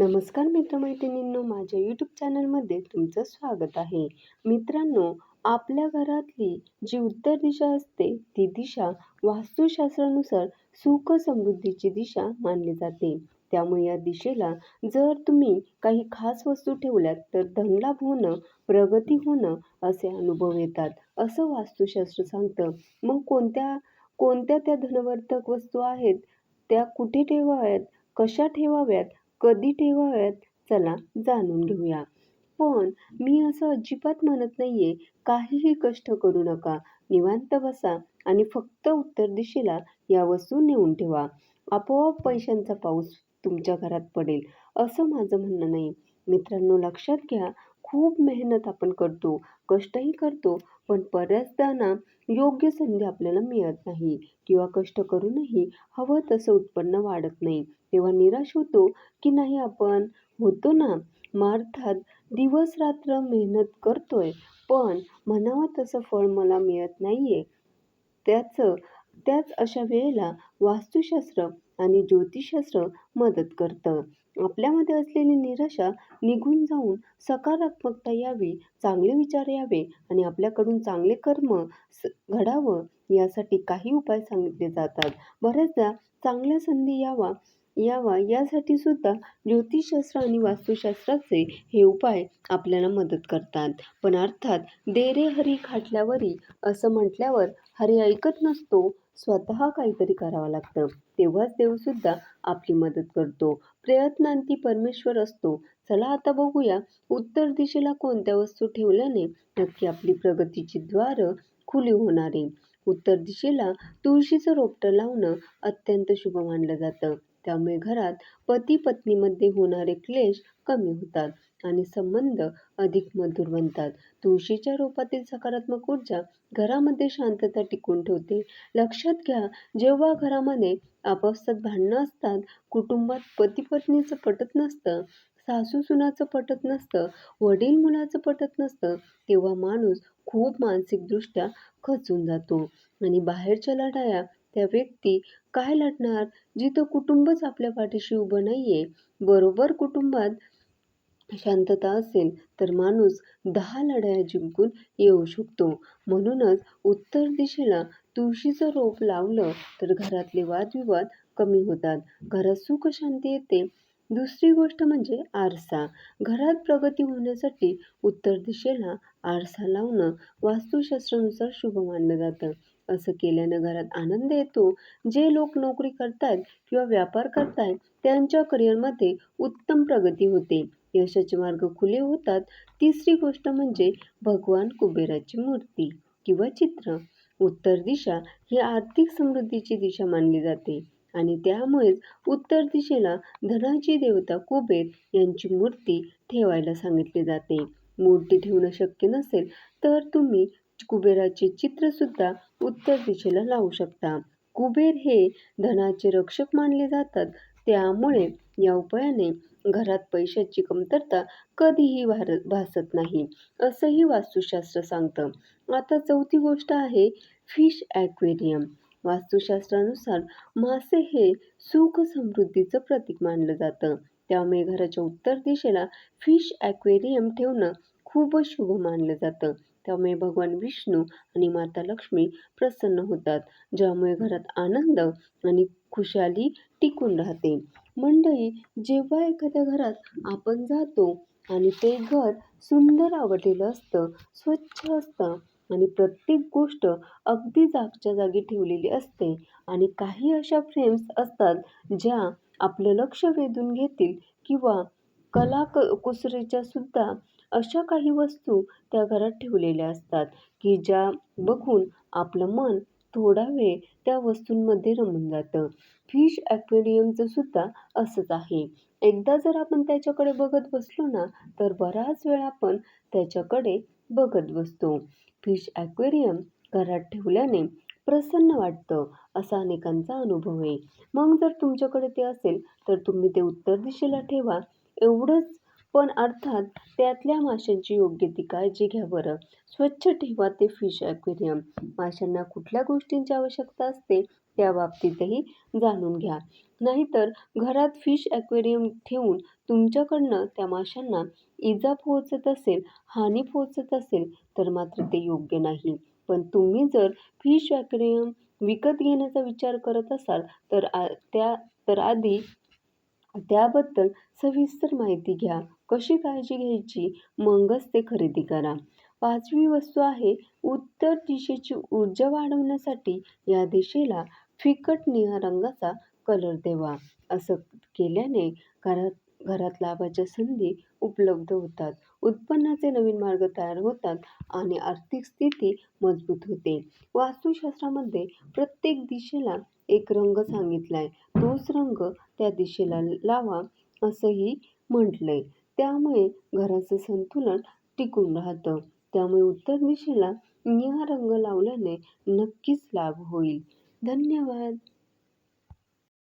नमस्कार मित्रमैत्रिणींनो माझ्या यूट्यूब चॅनलमध्ये तुमचं स्वागत आहे. मित्रांनो आपल्या घरातली जी उत्तर दिशा असते ती दिशा वास्तुशास्त्रानुसार सुख समृद्धीची दिशा मानली जाते. त्यामुळे या दिशेला जर तुम्ही काही खास वस्तू ठेवल्यात तर धनलाभ होणं प्रगती होणं असे अनुभव येतात. असं वास्तुशास्त्र सांगतं. मग कोणत्या कोणत्या त्या धनवर्धक वस्तू आहेत? त्या कुठे ठेवाव्यात? कशा ठेवाव्यात? कधी ठेवाव्यात? चला जाणून घेऊया. पण मी असं अजिबात म्हणत नाहीये काहीही कष्ट करू नका. निवांत बसा आणि फक्त उत्तर दिशेला या वस्तू नेऊन ठेवा. आपोआप पैशांचा पाऊस तुमच्या घरात पडेल असं माझं म्हणणं नाही. मित्रांनो लक्षात घ्या खूप मेहनत आपण करतो कष्टही करतो पण बऱ्याचदा ना योग्य संधी आपल्याला मिळत नाही किंवा कष्ट करूनही हवं तसं उत्पन्न वाढत नाही. तेव्हा निराश होतो की नाही आपण? होतो ना. मग अर्थात दिवस रात्र मेहनत करतोय पण म्हणावं तसं फळ मला मिळत नाही आहे त्याचं त्याच अशा वेळेला वास्तुशास्त्र आणि ज्योतिषशास्त्र मदत करतं. आपल्यामध्ये असलेली निराशा निघून जाऊन सकारात्मकता यावी चांगले विचार यावे आणि आपल्याकडून चांगले कर्म घडावं यासाठी काही उपाय सांगितले जातात. बऱ्याचदा चांगल्या संधी यावा यावा यासाठी सुद्धा ज्योतिषशास्त्र आणि वास्तुशास्त्राचे हे उपाय आपल्याला मदत करतात. पण अर्थात देरे हरी खाटल्यावरी असं म्हटल्यावर हरी ऐकत नसतो स्वतः काहीतरी करावं लागतं. तेव्हाच देवसुद्धा आपली मदत करतो. प्रयत्नांती परमेश्वर असतो. चला आता बघूया उत्तर दिशेला कोणत्या वस्तू ठेवल्याने नक्की आपली प्रगतीची द्वारं खुली होणार आहे? उत्तर दिशेला तुळशीचं रोपटं लावणं अत्यंत शुभ मानलं जातं. त्यामुळे घरात पती पत्नीमध्ये होणारे क्लेश कमी होतात. आणि संबंध अधिक मधुर बनतात. तुळशीच्या रोपातील सकारात्मक ऊर्जा घरामध्ये शांतता टिकून ठेवते. लक्षात घ्या जेव्हा घरामध्ये आपापसात भांडणं असतात कुटुंबात पती पत्नीचं पटत नसतं सासू सुनाचं पटत नसतं वडील मुलाचं पटत नसतं तेव्हा माणूस खूप मानसिकदृष्ट्या खचून जातो. आणि बाहेरच्या लढाया त्या व्यक्ती काय लढणार जिथं कुटुंबच आपल्या पाठीशी उभं नाहीये? बरोबर कुटुंबात शांतता असेल तर माणूस दहा लढाया जिंकून येऊ शकतो. म्हणूनच उत्तर दिशेला तुळशीचं रोप लावलं तर घरातले वादविवाद कमी होतात. घरात सुख शांती येते. दुसरी गोष्ट म्हणजे आरसा. घरात प्रगती होण्यासाठी उत्तर दिशेला आरसा लावणं वास्तुशास्त्रानुसार शुभ मानलं जातं. असं केल्यानं घरात आनंद येतो. जे लोक नोकरी करतात किंवा व्यापार करतात त्यांच्या करिअरमध्ये उत्तम प्रगती होते. यशाचे मार्ग खुले होतात. तिसरी गोष्ट म्हणजे भगवान कुबेराची मूर्ती किंवा चित्र. उत्तर दिशा ही आर्थिक समृद्धीची दिशा मानली जाते आणि त्यामुळेच उत्तर दिशेला धनाची देवता कुबेर यांची मूर्ती ठेवायला सांगितली जाते. मूर्ती ठेवणं शक्य नसेल तर तुम्ही कुबेराचे चित्रसुद्धा उत्तर दिशेला लावू शकता. कुबेर हे धनाचे रक्षक मानले जातात. त्यामुळे या उपायाने घरात पैशाची कमतरता कधीही भार भासत नाही असंही वास्तुशास्त्र सांगतं. आता चौथी गोष्ट आहे फिश ॲक्वेरियम. वास्तुशास्त्रानुसार मासे हे सुख समृद्धीचं प्रतीक मानलं जातं. त्यामुळे घराच्या उत्तर दिशेला फिश ॲक्वेरियम ठेवणं खूपच शुभ मानलं जातं. त्यामुळे भगवान विष्णू आणि माता लक्ष्मी प्रसन्न होतात ज्यामुळे घरात आनंद आणि खुशाली टिकून राहते. मंडळी जेव्हा एखाद्या घरात आपण जातो आणि ते घर सुंदर आवडलेलं असतं स्वच्छ असतं आणि प्रत्येक गोष्ट अगदी जागच्या जागी ठेवलेली असते आणि काही अशा फ्रेम्स असतात ज्या आपलं लक्ष वेधून घेतील किंवा कला क कुसरीच्या सुद्धा अशा काही वस्तू त्या घरात ठेवलेल्या असतात की ज्या बघून आपलं मन थोडा वेळ त्या वस्तूंमध्ये रमून जातं. फिश ॲक्वेरियमचं सुद्धा असंच आहे. एकदा जर आपण त्याच्याकडे बघत बसलो ना तर बराच वेळ आपण त्याच्याकडे बघत बसतो. फिश ॲक्वेरियम घरात ठेवल्याने प्रसन्न वाटतं असा अनेकांचा अनुभव आहे. मग जर तुमच्याकडे ते असेल तर तुम्ही ते उत्तर दिशेला ठेवा. एवढंच. पण अर्थात त्यातल्या माशांची योग्य ती काळजी घ्या बरं. स्वच्छ ठेवा ते फिश ॲक्वेरियम माशांना कुठल्या गोष्टींची आवश्यकता असते त्या बाबतीतही जाणून घ्या. नाहीतर घरात फिश ॲक्वेरियम ठेवून तुमच्याकडनं त्या माशांना इजा पोहोचत असेल, हानी पोहोचत असेल तर मात्र ते योग्य नाही. पण तुम्ही जर फिश ॲक्वेरियम विकत घेण्याचा विचार करत असाल तर आ त्या तर आधी त्याबद्दल सविस्तर माहिती घ्या. कशी काळजी घ्यायची मगच ते खरेदी करा. पाचवी वस्तू आहे उत्तर दिशेची ऊर्जा वाढवण्यासाठी या दिशेला फिकट निळ्या रंगाचा कलर देवा असं केल्याने घरात घरात लाभाच्या संधी उपलब्ध होतात, उत्पन्नाचे नवीन मार्ग तयार होतात आणि आर्थिक स्थिती मजबूत होते. वास्तुशास्त्रामध्ये प्रत्येक दिशेला एक रंग सांगितलाय, तोच रंग त्या दिशेला लावा असंही म्हटलंय. त्यामुळे घराचं संतुलन टिकून राहतं. त्यामुळे उत्तर दिशेला निळा रंग लावल्याने नक्कीच लाभ होईल. धन्यवाद.